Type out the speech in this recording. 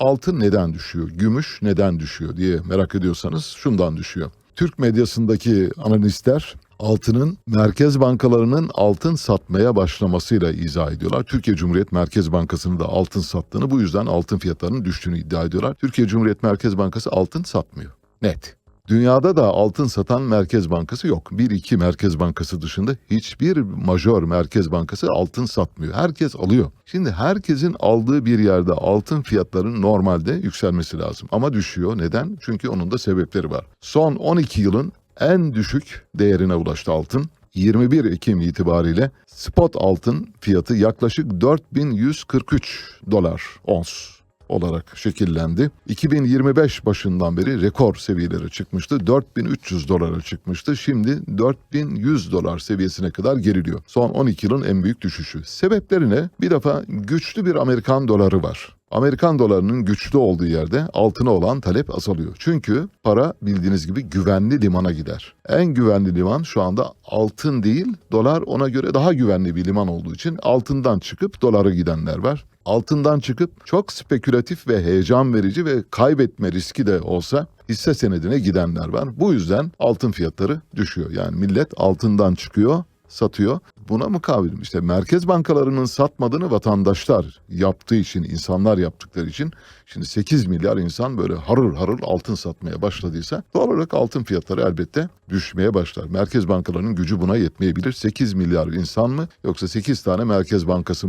altın neden düşüyor, gümüş neden düşüyor diye merak ediyorsanız şundan düşüyor. Türk medyasındaki analistler altının merkez bankalarının altın satmaya başlamasıyla izah ediyorlar. Türkiye Cumhuriyet Merkez Bankası'nın da altın sattığını bu yüzden altın fiyatlarının düştüğünü iddia ediyorlar. Türkiye Cumhuriyet Merkez Bankası altın satmıyor. Net. Dünyada da altın satan merkez bankası yok. Bir iki merkez bankası dışında hiçbir majör merkez bankası altın satmıyor. Herkes alıyor. Şimdi herkesin aldığı bir yerde altın fiyatlarının normalde yükselmesi lazım. Ama düşüyor. Neden? Çünkü onun da sebepleri var. Son 12 yılın en düşük değerine ulaştı altın. 21 Ekim itibariyle spot altın fiyatı yaklaşık 4143 dolar ons olarak şekillendi. 2025 başından beri rekor seviyelere çıkmıştı. 4300 dolara çıkmıştı. Şimdi 4100 dolar seviyesine kadar geriliyor. Son 12 yılın en büyük düşüşü. Sebepleri ne? Bir defa güçlü bir Amerikan doları var. Amerikan dolarının güçlü olduğu yerde altına olan talep azalıyor. Çünkü para bildiğiniz gibi güvenli limana gider. En güvenli liman şu anda altın değil, dolar ona göre daha güvenli bir liman olduğu için altından çıkıp dolara gidenler var. Altından çıkıp çok spekülatif ve heyecan verici ve kaybetme riski de olsa hisse senedine gidenler var. Bu yüzden altın fiyatları düşüyor. Yani millet altından çıkıyor, satıyor. Buna mukabil işte merkez bankalarının satmadığını vatandaşlar yaptığı için, insanlar yaptıkları için şimdi 8 milyar insan böyle harıl harıl altın satmaya başladıysa doğal olarak altın fiyatları elbette düşmeye başlar. Merkez bankalarının gücü buna yetmeyebilir. 8 milyar insan mı yoksa 8 tane merkez bankası mı